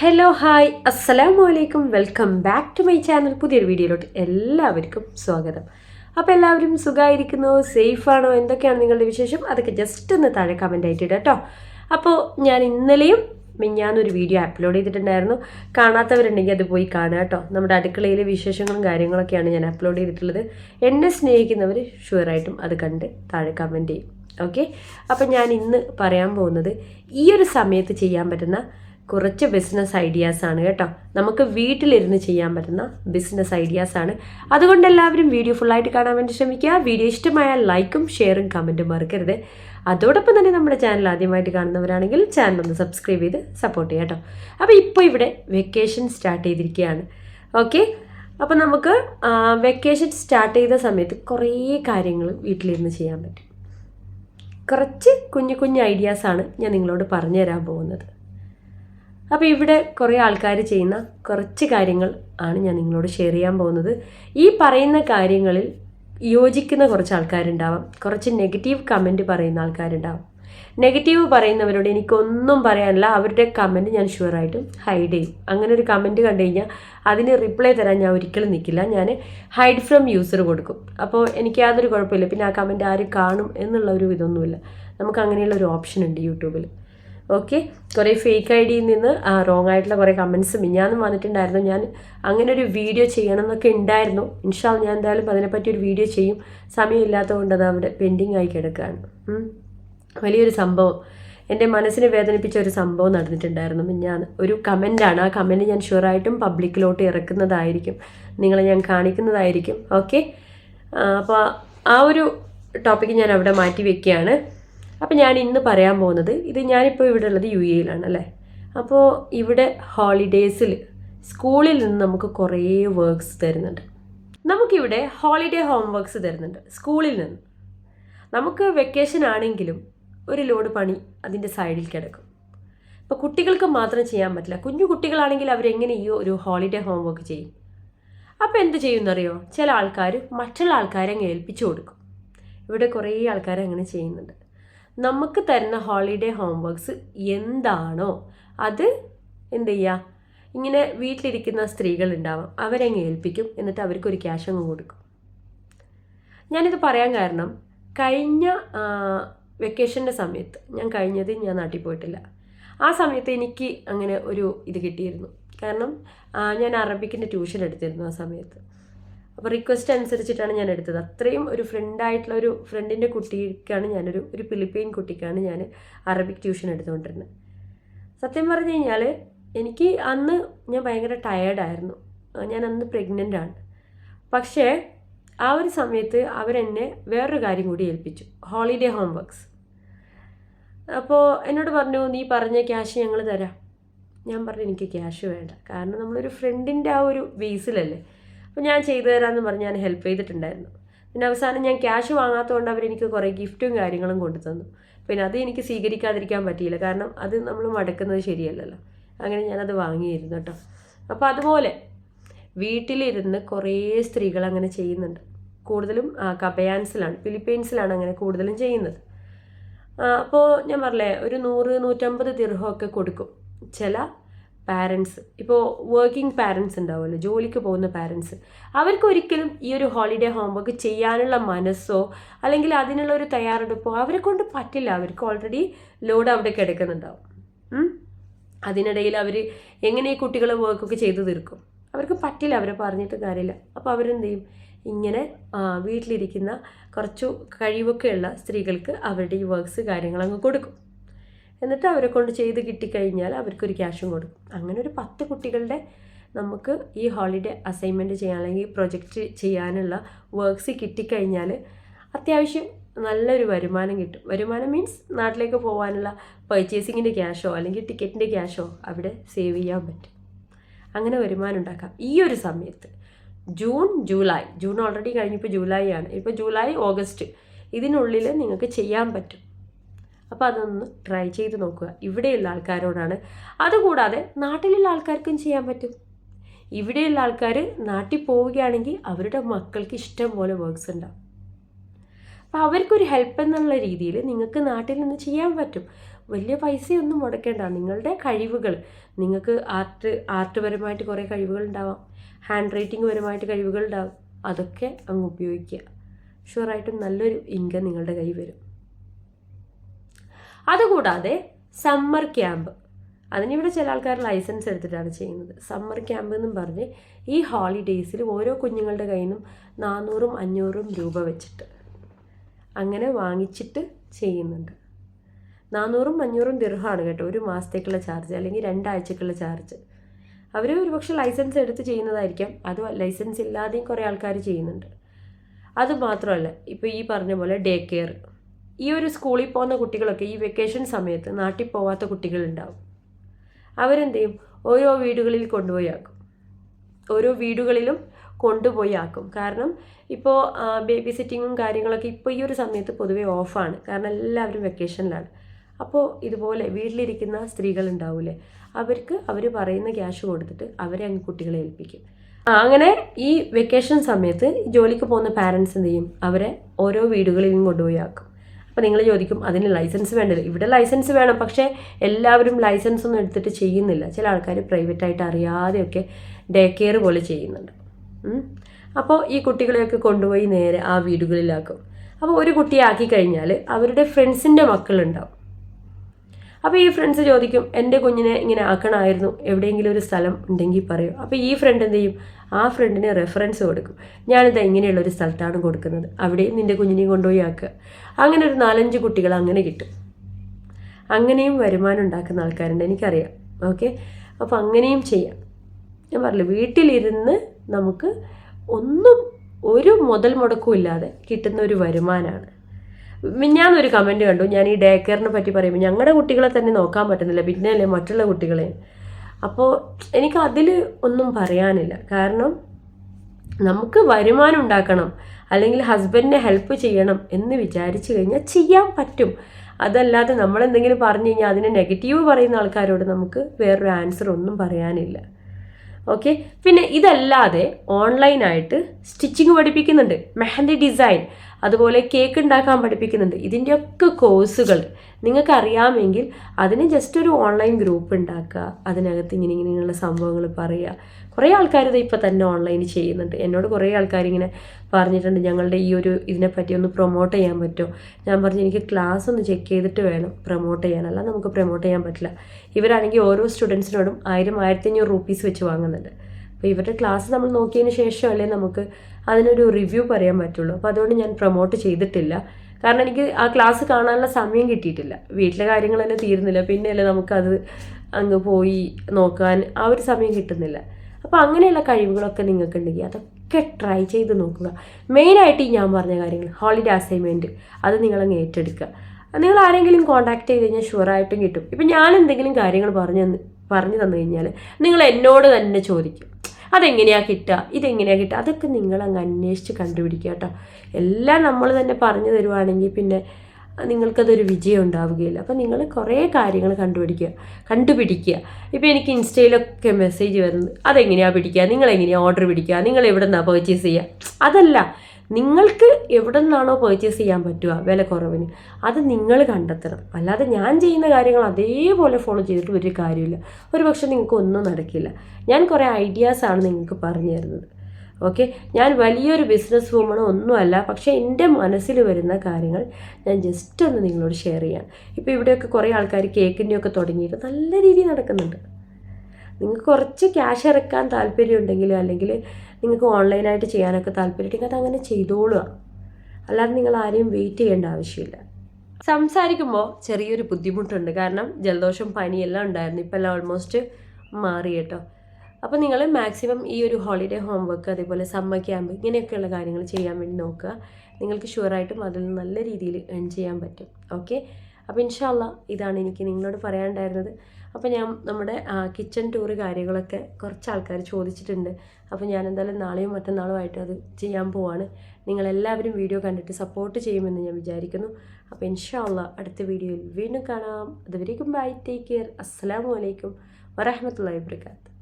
Hello hi അസ്സലാമു അലൈക്കും welcome back to my channel പുതിയൊരു വീഡിയോയിലോട്ട് എല്ലാവർക്കും സ്വാഗതം. അപ്പോൾ എല്ലാവരും സുഖമായിരിക്കുന്നു സേഫാണോ? എന്തൊക്കെയാണ് നിങ്ങളുടെ വിശേഷം? അതൊക്കെ ജസ്റ്റ് ഒന്ന് താഴെ കമന്റ് ആയിട്ട് കേട്ടോ അപ്പോൾ ഞാൻ ഇന്നലെയും മിഞ്ഞാന്നൊരു വീഡിയോ അപ്ലോഡ് ചെയ്തിട്ടുണ്ടായിരുന്നു. കാണാത്തവരുണ്ടെങ്കിൽ അത് പോയി കാണുക കേട്ടോ നമ്മുടെ അടുക്കളയിലെ വിശേഷങ്ങളും കാര്യങ്ങളൊക്കെയാണ് ഞാൻ അപ്ലോഡ് ചെയ്തിട്ടുള്ളത്. എന്നെ സ്നേഹിക്കുന്നവർ ഷുവറായിട്ടും അത് കണ്ട് താഴെ കമന്റ് ചെയ്യും. ഓക്കെ അപ്പോൾ ഞാൻ ഇന്ന് പറയാൻ പോകുന്നത് ഈ ഒരു സമയത്ത് ചെയ്യാൻ പറ്റുന്ന കുറച്ച് ബിസിനസ് ഐഡിയാസ് ആണ് കേട്ടോ. നമുക്ക് വീട്ടിലിരുന്ന് ചെയ്യാൻ പറ്റുന്ന ബിസിനസ് ഐഡിയാസ് ആണ്. അതുകൊണ്ട് എല്ലാവരും വീഡിയോ ഫുള്ളായിട്ട് കാണാൻ വേണ്ടി ശ്രമിക്കുക. വീഡിയോ ഇഷ്ടമായ ലൈക്കും ഷെയറും കമന്റും മറക്കരുത്. അതോടൊപ്പം തന്നെ നമ്മുടെ ചാനൽ ആദ്യമായിട്ട് കാണുന്നവരാണെങ്കിൽ ചാനൽ ഒന്ന് സബ്സ്ക്രൈബ് ചെയ്ത് സപ്പോർട്ട് ചെയ്യാം കേട്ടോ. അപ്പോൾ ഇപ്പോൾ ഇവിടെ വെക്കേഷൻ സ്റ്റാർട്ട് ചെയ്തിരിക്കുകയാണ്. ഓക്കെ അപ്പോൾ നമുക്ക് വെക്കേഷൻ സ്റ്റാർട്ട് ചെയ്ത സമയത്ത് കുറേ കാര്യങ്ങൾ വീട്ടിലിരുന്ന് ചെയ്യാൻ പറ്റും. കുറച്ച് കുഞ്ഞു കുഞ്ഞു ഐഡിയാസാണ് ഞാൻ നിങ്ങളോട് പറഞ്ഞു തരാൻ പോകുന്നത്. അപ്പോൾ ഇവിടെ കുറേ ആൾക്കാർ ചെയ്യുന്ന കുറച്ച് കാര്യങ്ങൾ ആണ് ഞാൻ നിങ്ങളോട് ഷെയർ ചെയ്യാൻ പോകുന്നത്. ഈ പറയുന്ന കാര്യങ്ങളിൽ യോജിക്കുന്ന കുറച്ച് ആൾക്കാരുണ്ടാവാം. കുറച്ച് നെഗറ്റീവ് കമന്റ് പറയുന്ന ആൾക്കാരുണ്ടാവാം. നെഗറ്റീവ് പറയുന്നവരോട് എനിക്കൊന്നും പറയാനില്ല. അവരുടെ കമന്റ് ഞാൻ ഷുവറായിട്ടും ഹൈഡ് ചെയ്യും. അങ്ങനെ ഒരു കമന്റ് കണ്ടു കഴിഞ്ഞാൽ അതിന് റിപ്ലൈ തരാൻ ഞാൻ ഒരിക്കലും നിൽക്കില്ല ഞാൻ ഹൈഡ് ഫ്രം യൂസർ കൊടുക്കും. അപ്പോൾ എനിക്ക് യാതൊരു കുഴപ്പമില്ല. പിന്നെ ആ കമന്റ് ആര് കാണും എന്നുള്ള ഒരു ഇതൊന്നുമില്ല. നമുക്ക് അങ്ങനെയുള്ള ഒരു ഓപ്ഷൻ ഉണ്ട് യൂട്യൂബിൽ ഓക്കെ കുറേ ഫേക്ക് ഐ ഡിയിൽ നിന്ന് റോങ് ആയിട്ടുള്ള കുറേ കമൻസ് മിഞ്ഞാന്നും വന്നിട്ടുണ്ടായിരുന്നു. ഞാൻ അങ്ങനെ ഒരു വീഡിയോ ചെയ്യണം എന്നൊക്കെ ഉണ്ടായിരുന്നു ഇൻഷാൽ ഞാൻ എന്തായാലും അതിനെപ്പറ്റി ഒരു വീഡിയോ ചെയ്യും. സമയമില്ലാത്തതുകൊണ്ട് അത് അവിടെ പെൻഡിങ് ആയി കിടക്കുകയാണ് വലിയൊരു സംഭവം. എന്റെ മനസ്സിനെ വേദനിപ്പിച്ച ഒരു സംഭവം നടന്നിട്ടുണ്ടായിരുന്നു ഞാൻ ഒരു കമന്റാണ് ആ കമന്റ് ഞാൻ ഷുവറായിട്ടും പബ്ലിക്കിലോട്ട് ഇറക്കുന്നതായിരിക്കും. നിങ്ങളെ ഞാൻ കാണിക്കുന്നതായിരിക്കും. ഓക്കെ അപ്പോൾ ആ ഒരു ടോപ്പിക്ക് ഞാൻ അവിടെ മാറ്റി വെക്കുകയാണ്. അപ്പോൾ ഞാൻ ഇന്ന് പറയാൻ പോകുന്നത് ഇത് ഞാനിപ്പോൾ ഇവിടെ ഉള്ളത് യു എയിലാണ് അല്ലേ? അപ്പോൾ ഇവിടെ ഹോളിഡേയ്സിൽ സ്കൂളിൽ നിന്ന് നമുക്ക് കുറേ വർക്ക്സ് തരുന്നുണ്ട്. നമുക്കിവിടെ ഹോളിഡേ ഹോം വർക്ക്സ് തരുന്നുണ്ട് സ്കൂളിൽ നിന്ന്. നമുക്ക് വെക്കേഷൻ ആണെങ്കിലും ഒരു ലോഡ് പണി അതിന്റെ സൈഡിൽ കിടക്കും. ഇപ്പോൾ കുട്ടികൾക്ക് മാത്രം ചെയ്യാൻ പറ്റില്ല. കുഞ്ഞു കുട്ടികളാണെങ്കിൽ അവരെങ്ങനെ ഈ ഒരു ഹോളിഡേ ഹോം വർക്ക് ചെയ്യും? അപ്പോൾ എന്ത് ചെയ്യുമെന്നറിയോ ചില ആൾക്കാർ മറ്റുള്ള ആൾക്കാരെ ഏൽപ്പിച്ചു കൊടുക്കും. ഇവിടെ കുറേ ആൾക്കാർ അങ്ങനെ ചെയ്യുന്നുണ്ട്. നമുക്ക് തരുന്ന ഹോളിഡേ ഹോംവർക്ക്സ് എന്താണോ അത് എന്ത് ചെയ്യുക ഇങ്ങനെ വീട്ടിലിരിക്കുന്ന സ്ത്രീകൾ ഉണ്ടാവാം അവരങ്ങ് ഏൽപ്പിക്കും. എന്നിട്ട് അവർക്കൊരു ക്യാഷ് അങ്ങ് കൊടുക്കും. ഞാനിത് പറയാൻ കാരണം കഴിഞ്ഞ വെക്കേഷന്റെ സമയത്ത് ഞാൻ കഴിഞ്ഞത് ഞാൻ നാട്ടിൽ പോയിട്ടില്ല. ആ സമയത്ത് എനിക്ക് അങ്ങനെ ഒരു ഇത് കിട്ടിയിരുന്നു. കാരണം ഞാൻ അറബിക്കിന്റെ ട്യൂഷൻ എടുത്തിരുന്നു ആ സമയത്ത്. അപ്പോൾ റിക്വസ്റ്റ് അനുസരിച്ചിട്ടാണ് ഞാൻ എടുത്തത്. അത്രയും ഒരു ഫ്രണ്ടായിട്ടുള്ള ഒരു ഫ്രണ്ടിന്റെ കുട്ടിക്കാണ് ഞാനൊരു ഒരു ഫിലിപ്പീൻ കുട്ടിക്കാണ് ഞാൻ അറബിക് ട്യൂഷൻ എടുത്തുകൊണ്ടിരുന്നത്. സത്യം പറഞ്ഞു കഴിഞ്ഞാൽ എനിക്ക് അന്ന് ഞാൻ ഭയങ്കര ടയേർഡായിരുന്നു ഞാൻ അന്ന് പ്രഗ്നന്റ് ആണ്. പക്ഷേ ആ ഒരു സമയത്ത് അവരെന്നെ വേറൊരു കാര്യം കൂടി ഏൽപ്പിച്ചു. ഹോളിഡേ ഹോംവർക്ക്സ് അപ്പോൾ എന്നോട് പറഞ്ഞു നീ പറഞ്ഞ ക്യാഷ് ഞങ്ങൾ തരാം. ഞാൻ പറഞ്ഞു എനിക്ക് ക്യാഷ് വേണ്ട. കാരണം നമ്മളൊരു ഫ്രണ്ടിന്റെ ആ ഒരു ബേസിലല്ലേ അപ്പോൾ ഞാൻ ചെയ്തു തരാമെന്ന് പറഞ്ഞ് ഞാൻ ഹെൽപ്പ് ചെയ്തിട്ടുണ്ടായിരുന്നു. പിന്നെ അവസാനം ഞാൻ ക്യാഷ് വാങ്ങാത്തതുകൊണ്ട് അവരെനിക്ക് കുറേ ഗിഫ്റ്റും കാര്യങ്ങളും കൊണ്ടു തന്നു. പിന്നെ അത് എനിക്ക് സ്വീകരിക്കാതിരിക്കാൻ പറ്റിയില്ല. കാരണം അത് നമ്മൾ മടക്കുന്നത് ശരിയല്ലല്ലോ. അങ്ങനെ ഞാനത് വാങ്ങിയിരുന്നു കേട്ടോ. അപ്പോൾ അതുപോലെ വീട്ടിലിരുന്ന് കുറേ സ്ത്രീകൾ അങ്ങനെ ചെയ്യുന്നുണ്ട്. കൂടുതലും കബയാൻസിലാണ് ഫിലിപ്പീൻസിലാണ് അങ്ങനെ കൂടുതലും ചെയ്യുന്നത്. അപ്പോൾ ഞാൻ പറഞ്ഞേ ഒരു നൂറ് നൂറ്റമ്പത് ദിർഹമൊക്കെ കൊടുക്കും. ചില പാരൻസ് ഇപ്പോൾ വർക്കിംഗ് പാരൻസ് ഉണ്ടാവുമല്ലോ ജോലിക്ക് പോകുന്ന പാരൻസ് അവർക്ക് ഒരിക്കലും ഈ ഒരു ഹോളിഡേ ഹോംവർക്ക് ചെയ്യാനുള്ള മനസ്സോ അല്ലെങ്കിൽ അതിനുള്ള ഒരു തയ്യാറെടുപ്പോ അവരെ കൊണ്ട് പറ്റില്ല. അവർക്ക് ഓൾറെഡി ലോഡ് അവിടെ കിടക്കുന്നുണ്ടാവും. അതിനിടയിൽ അവർ എങ്ങനെ ഈ കുട്ടികളെ വർക്കൊക്കെ ചെയ്തു തീർക്കും? അവർക്ക് പറ്റില്ല അവരെ പറഞ്ഞിട്ട് കാര്യമില്ല. അപ്പോൾ അവരെന്ത് ചെയ്യും? ഇങ്ങനെ വീട്ടിലിരിക്കുന്ന കുറച്ചു കഴിവൊക്കെയുള്ള സ്ത്രീകൾക്ക് അവരുടെ ഈ വർക്ക്സ് കാര്യങ്ങൾ അങ്ങ് കൊടുക്കും. എന്നിട്ട് അവരെ കൊണ്ട് ചെയ്ത് കിട്ടിക്കഴിഞ്ഞാൽ അവർക്കൊരു ക്യാഷും കൊടുക്കും. അങ്ങനെ ഒരു പത്ത് കുട്ടികളുടെ നമുക്ക് ഈ ഹോളിഡേ അസൈൻമെന്റ് ചെയ്യാൻ അല്ലെങ്കിൽ പ്രൊജക്റ്റ് ചെയ്യാനുള്ള വർക്ക്സ് കിട്ടിക്കഴിഞ്ഞാൽ അത്യാവശ്യം നല്ലൊരു വരുമാനം കിട്ടും. വരുമാനം മീൻസ് നാട്ടിലേക്ക് പോകാനുള്ള പർച്ചേസിങ്ങിന്റെ ക്യാഷോ അല്ലെങ്കിൽ ടിക്കറ്റിന്റെ ക്യാഷോ അവിടെ സേവ് ചെയ്യാൻ പറ്റും. അങ്ങനെ വരുമാനം ഉണ്ടാക്കാം. ഈ ഒരു സമയത്ത് ജൂൺ ജൂലൈ ജൂൺ ഓൾറെഡി കഴിഞ്ഞിപ്പോൾ ജൂലൈ ആണ്. ഇപ്പോൾ ജൂലൈ ഓഗസ്റ്റ് ഇതിനുള്ളിൽ നിങ്ങൾക്ക് ചെയ്യാൻ പറ്റും. അപ്പോൾ അതൊന്ന് ട്രൈ ചെയ്ത് നോക്കുക. ഇവിടെയുള്ള ആൾക്കാരോടാണ്. അതുകൂടാതെ നാട്ടിലുള്ള ആൾക്കാർക്കും ചെയ്യാൻ പറ്റും. ഇവിടെയുള്ള ആൾക്കാർ നാട്ടിൽ പോവുകയാണെങ്കിൽ അവരുടെ മക്കൾക്ക് ഇഷ്ടം പോലെ വർക്ക്സ് ഉണ്ടാവും. അപ്പോൾ അവർക്കൊരു ഹെൽപ്പ് എന്നുള്ള രീതിയിൽ നിങ്ങൾക്ക് നാട്ടിൽ നിന്ന് ചെയ്യാൻ പറ്റും. വലിയ പൈസയൊന്നും മുടക്കേണ്ട. നിങ്ങളുടെ കഴിവുകൾ നിങ്ങൾക്ക് ആർട്ട് ആർട്ട് പരമായിട്ട് കുറേ കഴിവുകൾ ഉണ്ടാവാം. ഹാൻഡ് റൈറ്റിംഗ് പരമായിട്ട് കഴിവുകൾ ഉണ്ടാവും. അതൊക്കെ അങ്ങ് ഉപയോഗിക്കുക. ഷുവറായിട്ടും നല്ലൊരു ഇൻകം നിങ്ങളുടെ കൈ വരും. അതുകൂടാതെ സമ്മർ ക്യാമ്പ്. അതിനിവിടെ ചില ആൾക്കാർ ലൈസൻസ് എടുത്തിട്ടാണ് ചെയ്യുന്നത്. സമ്മർ ക്യാമ്പ് എന്നും പറഞ്ഞ് ഈ ഹോളിഡേയ്സിൽ ഓരോ കുഞ്ഞുങ്ങളുടെ കയ്യിൽ നിന്നും നാനൂറും അഞ്ഞൂറും രൂപ വെച്ചിട്ട് അങ്ങനെ വാങ്ങിച്ചിട്ട് ചെയ്യുന്നുണ്ട്. നാനൂറും അഞ്ഞൂറും ദീർഘമാണ് കേട്ടോ ഒരു മാസത്തേക്കുള്ള ചാർജ് അല്ലെങ്കിൽ രണ്ടാഴ്ചക്കുള്ള ചാർജ്. അവർ ഒരുപക്ഷെ ലൈസൻസ് എടുത്ത് ചെയ്യുന്നതായിരിക്കാം അത് ലൈസൻസ് ഇല്ലാതെയും കുറേ ആൾക്കാർ ചെയ്യുന്നുണ്ട്. അത് മാത്രമല്ല ഇപ്പോൾ ഈ പറഞ്ഞ പോലെ ഡേ കെയർ. ഈ ഒരു സ്കൂളിൽ പോകുന്ന കുട്ടികളൊക്കെ ഈ വെക്കേഷൻ സമയത്ത് നാട്ടിൽ പോവാത്ത കുട്ടികളുണ്ടാവും. അവരെന്ത് ചെയ്യും ഓരോ വീടുകളിൽ കൊണ്ടുപോയി ആക്കും. ഓരോ വീടുകളിലും കൊണ്ടുപോയി ആക്കും. കാരണം ഇപ്പോൾ ബേബി സിറ്റിങ്ങും കാര്യങ്ങളൊക്കെ ഇപ്പോൾ ഈ ഒരു സമയത്ത് പൊതുവേ ഓഫാണ്. കാരണം എല്ലാവരും വെക്കേഷനിലാണ് അപ്പോൾ ഇതുപോലെ വീട്ടിലിരിക്കുന്ന സ്ത്രീകൾ ഉണ്ടാവില്ലേ അവർക്ക് അവർ പറയുന്ന ക്യാഷ് കൊടുത്തിട്ട് അവരെ അങ്ങ് കുട്ടികളെ ഏൽപ്പിക്കും. അങ്ങനെ ഈ വെക്കേഷൻ സമയത്ത് ജോലിക്ക് പോകുന്ന പാരൻസ് എന്ത് ചെയ്യും അവരെ ഓരോ വീടുകളിലും കൊണ്ടുപോയി ആക്കും. അപ്പോൾ നിങ്ങൾ ചോദിക്കും അതിന് ലൈസൻസ് വേണ്ടത്? ഇവിടെ ലൈസൻസ് വേണം പക്ഷേ എല്ലാവരും ലൈസൻസ് ഒന്നും എടുത്തിട്ട് ചെയ്യുന്നില്ല. ചില ആൾക്കാർ പ്രൈവറ്റ് പ്രൈവറ്റായിട്ട് അറിയാതെയൊക്കെ ഡേ കെയർ പോലെ ചെയ്യുന്നുണ്ട്. അപ്പോൾ ഈ കുട്ടികളെയൊക്കെ കൊണ്ടുപോയി നേരെ ആ വീടുകളിലാക്കും. അപ്പോൾ ഒരു കുട്ടിയെ ആക്കി കഴിഞ്ഞാൽ അവരുടെ ഫ്രണ്ട്സിന്റെ മക്കളുണ്ടാവും. അപ്പോൾ ഈ ഫ്രണ്ട്സ് ചോദിക്കും എന്റെ കുഞ്ഞിനെ ഇങ്ങനെ ആക്കണമായിരുന്നു? എവിടെയെങ്കിലും ഒരു സ്ഥലം ഉണ്ടെങ്കിൽ പറയൂ. അപ്പോൾ ഈ ഫ്രണ്ട് എന്ത് ചെയ്യും? ആ ഫ്രണ്ടിന് റെഫറൻസ് കൊടുക്കും. ഞാനിത് ഇങ്ങനെയുള്ള ഒരു സ്ഥലത്താണ് കൊടുക്കുന്നത്. അവിടെയും നിന്റെ കുഞ്ഞിനെയും കൊണ്ടുപോയി ആക്കുക. അങ്ങനെ ഒരു നാലഞ്ച് കുട്ടികൾ അങ്ങനെ കിട്ടും. അങ്ങനെയും വരുമാനം ഉണ്ടാക്കുന്ന ആൾക്കാരുണ്ട് എനിക്കറിയാം. ഓക്കെ അപ്പോൾ അങ്ങനെയും ചെയ്യാം. ഞാൻ പറഞ്ഞില്ല വീട്ടിലിരുന്ന് നമുക്ക് ഒന്നും ഒരു മുതൽ മുടക്കും ഇല്ലാതെ കിട്ടുന്ന ഒരു വരുമാനമാണ്. ഞാനൊരു കമന്റ് കണ്ടു. ഞാൻ ഈ ഡേ കെയറിനെ പറ്റി പറയുമ്പോൾ ഞങ്ങളുടെ കുട്ടികളെ തന്നെ നോക്കാൻ പറ്റുന്നില്ല. പിന്നെ അല്ലേ മറ്റുള്ള കുട്ടികളെ. അപ്പോൾ എനിക്ക് അതിൽ ഒന്നും പറയാനില്ല. കാരണം നമുക്ക് വരുമാനം ഉണ്ടാക്കണം. അല്ലെങ്കിൽ ഹസ്ബൻഡിനെ ഹെൽപ്പ് ചെയ്യണം എന്ന് വിചാരിച്ചു കഴിഞ്ഞാൽ ചെയ്യാൻ പറ്റും. അതല്ലാതെ നമ്മളെന്തെങ്കിലും പറഞ്ഞു കഴിഞ്ഞാൽ അതിനെ നെഗറ്റീവ് പറയുന്ന ആൾക്കാരോട് നമുക്ക് വേറൊരു ആൻസർ ഒന്നും പറയാനില്ല. ഓക്കെ പിന്നെ ഇതല്ലാതെ ഓൺലൈനായിട്ട് സ്റ്റിച്ചിങ് പഠിപ്പിക്കുന്നുണ്ട്. മെഹന്തി ഡിസൈൻ അതുപോലെ കേക്ക് ഉണ്ടാക്കാൻ പഠിപ്പിക്കുന്നുണ്ട്. ഇതിന്റെയൊക്കെ കോഴ്സുകൾ നിങ്ങൾക്ക് അറിയാമെങ്കിൽ അതിന് ജസ്റ്റ് ഒരു ഓൺലൈൻ ഗ്രൂപ്പ് ഉണ്ടാക്കുക. അതിനകത്ത് ഇങ്ങനെ ഇങ്ങനെയുള്ള സംഭവങ്ങൾ പറയുക. കുറേ ആൾക്കാർ ഇത് ഇപ്പോൾ തന്നെ ഓൺലൈനിൽ ചെയ്യുന്നുണ്ട്. എന്നോട് കുറേ ആൾക്കാർ ഇങ്ങനെ പറഞ്ഞിട്ടുണ്ട് ഞങ്ങളുടെ ഈ ഒരു ഇതിനെപ്പറ്റി ഒന്ന് പ്രൊമോട്ട് ചെയ്യാൻ പറ്റുമോ ഞാൻ പറഞ്ഞു എനിക്ക് ക്ലാസ് ഒന്ന് ചെക്ക് ചെയ്തിട്ട് വേണം പ്രൊമോട്ട് ചെയ്യാൻ. അല്ല നമുക്ക് പ്രൊമോട്ട് ചെയ്യാൻ പറ്റില്ല. ഇവരാണെങ്കിൽ ഓരോ സ്റ്റുഡൻസിനോടും ആയിരം ആയിരത്തി അഞ്ഞൂറ് റുപ്പീസ് വെച്ച് വാങ്ങുന്നുണ്ട്. അപ്പോൾ ഇവരുടെ ക്ലാസ് നമ്മൾ നോക്കിയതിന് ശേഷമല്ലേ നമുക്ക് അതിനൊരു റിവ്യൂ പറയാൻ പറ്റുള്ളൂ. അപ്പോൾ അതുകൊണ്ട് ഞാൻ പ്രൊമോട്ട് ചെയ്തിട്ടില്ല. കാരണം എനിക്ക് ആ ക്ലാസ് കാണാനുള്ള സമയം കിട്ടിയിട്ടില്ല. വീട്ടിലെ കാര്യങ്ങൾ തന്നെ തീരുന്നില്ല. പിന്നെയല്ലേ നമുക്കത് അങ്ങ് പോയി നോക്കാൻ ആ ഒരു സമയം കിട്ടുന്നില്ല. അപ്പോൾ അങ്ങനെയുള്ള കഴിവുകളൊക്കെ നിങ്ങൾക്കുണ്ടെങ്കിൽ അതൊക്കെ ട്രൈ ചെയ്ത് നോക്കുക. മെയിനായിട്ട് ഈ ഞാൻ പറഞ്ഞ കാര്യങ്ങൾ ഹോളിഡേ അസൈൻമെന്റ് അത് നിങ്ങളങ്ങ് ഏറ്റെടുക്കുക. നിങ്ങൾ ആരെങ്കിലും കോൺടാക്ട് ചെയ്ത് കഴിഞ്ഞാൽ ഷുവറായിട്ടും കിട്ടും. ഇപ്പം ഞാൻ എന്തെങ്കിലും കാര്യങ്ങൾ പറഞ്ഞു പറഞ്ഞു തന്നു കഴിഞ്ഞാൽ നിങ്ങൾ എന്നോട് തന്നെ ചോദിക്കും. അതെങ്ങനെയാ കിട്ടുക? ഇതെങ്ങനെയാ കിട്ടുക? അതൊക്കെ നിങ്ങൾ അങ്ങ് അന്വേഷിച്ച് കണ്ടുപിടിക്കുക കേട്ടോ. എല്ലാം നമ്മൾ തന്നെ പറഞ്ഞു തരുവാണെങ്കിൽ പിന്നെ നിങ്ങൾക്കതൊരു വിജയം ഉണ്ടാവുകയില്ല അപ്പം നിങ്ങൾ കുറേ കാര്യങ്ങൾ കണ്ടുപിടിക്കുക കണ്ടുപിടിക്കുക. ഇപ്പോൾ എനിക്ക് ഇൻസ്റ്റയിലൊക്കെ മെസ്സേജ് വരുന്നത് അതെങ്ങനെയാണ് പിടിക്കുക? നിങ്ങളെങ്ങനെയാണ് ഓർഡർ പിടിക്കുക? നിങ്ങൾ എവിടെ നിന്നാണ് പർച്ചേസ് ചെയ്യുക? അതല്ല നിങ്ങൾക്ക് എവിടെ നിന്നാണോ പർച്ചേസ് ചെയ്യാൻ പറ്റുക വില കുറവിന് അത് നിങ്ങൾ കണ്ടെത്തണം. അല്ലാതെ ഞാൻ ചെയ്യുന്ന കാര്യങ്ങൾ അതേപോലെ ഫോളോ ചെയ്തിട്ട് ഒരു കാര്യമില്ല ഒരു പക്ഷേ നിങ്ങൾക്ക് ഒന്നും നടക്കില്ല. ഞാൻ കുറേ ഐഡിയാസാണ് നിങ്ങൾക്ക് പറഞ്ഞു തരുന്നത്. ഓക്കെ ഞാൻ വലിയൊരു ബിസിനസ് വുമണോ ഒന്നുമല്ല. പക്ഷേ എന്റെ മനസ്സിൽ വരുന്ന കാര്യങ്ങൾ ഞാൻ ജസ്റ്റ് ഒന്ന് നിങ്ങളോട് ഷെയർ ചെയ്യാം. ഇപ്പോൾ ഇവിടെയൊക്കെ കുറേ ആൾക്കാർ കേക്കിന്റെയൊക്കെ തുടങ്ങിയിട്ട് നല്ല രീതിയിൽ നടക്കുന്നുണ്ട്. നിങ്ങൾക്ക് കുറച്ച് ക്യാഷ് ഇറക്കാൻ താല്പര്യമുണ്ടെങ്കിൽ അല്ലെങ്കിൽ നിങ്ങൾക്ക് ഓൺലൈനായിട്ട് ചെയ്യാനൊക്കെ താല്പര്യമുണ്ടെങ്കിൽ അങ്ങനെ ചെയ്തോളുക. അല്ലാതെ നിങ്ങൾ ആരെയും വെയിറ്റ് ചെയ്യേണ്ട ആവശ്യമില്ല. സംസാരിക്കുമ്പോൾ ചെറിയൊരു ബുദ്ധിമുട്ടുണ്ട്. കാരണം ജലദോഷം പനിയെല്ലാം ഉണ്ടായിരുന്നു. ഇപ്പം എല്ലാം ഓൾമോസ്റ്റ് മാറി കേട്ടോ. അപ്പോൾ നിങ്ങൾ മാക്സിമം ഈ ഒരു ഹോളിഡേ ഹോംവർക്ക് അതേപോലെ സമ്മർ ക്യാമ്പ് ഇങ്ങനെയൊക്കെയുള്ള കാര്യങ്ങൾ ചെയ്യാൻ വേണ്ടി നോക്കുക. നിങ്ങൾക്ക് ഷുവറായിട്ടും അതിൽ നല്ല രീതിയിൽ ഏൺ ചെയ്യാൻ പറ്റും. ഓക്കെ അപ്പോൾ ഇൻഷാല്ല ഇതാണ് എനിക്ക് നിങ്ങളോട് പറയാനുണ്ടായിരുന്നത്. അപ്പോൾ ഞാൻ നമ്മുടെ കിച്ചൺ ടൂർ കാര്യങ്ങളൊക്കെ കുറച്ച് ആൾക്കാർ ചോദിച്ചിട്ടുണ്ട്. അപ്പോൾ ഞാൻ എന്തായാലും നാളെയും മറ്റന്നാളുമായിട്ട് അത് ചെയ്യാൻ പോവാണ്. നിങ്ങളെല്ലാവരും വീഡിയോ കണ്ടിട്ട് സപ്പോർട്ട് ചെയ്യുമെന്ന് ഞാൻ വിചാരിക്കുന്നു. അപ്പോൾ ഇൻഷാല്ല അടുത്ത വീഡിയോയിൽ വീണ്ടും കാണാം. അതുവരേക്കും ബൈ ടേക്ക് കെയർ അസ്സാം വലൈക്കും വരഹമത്തല്ലാ വാബർക്കാത്തു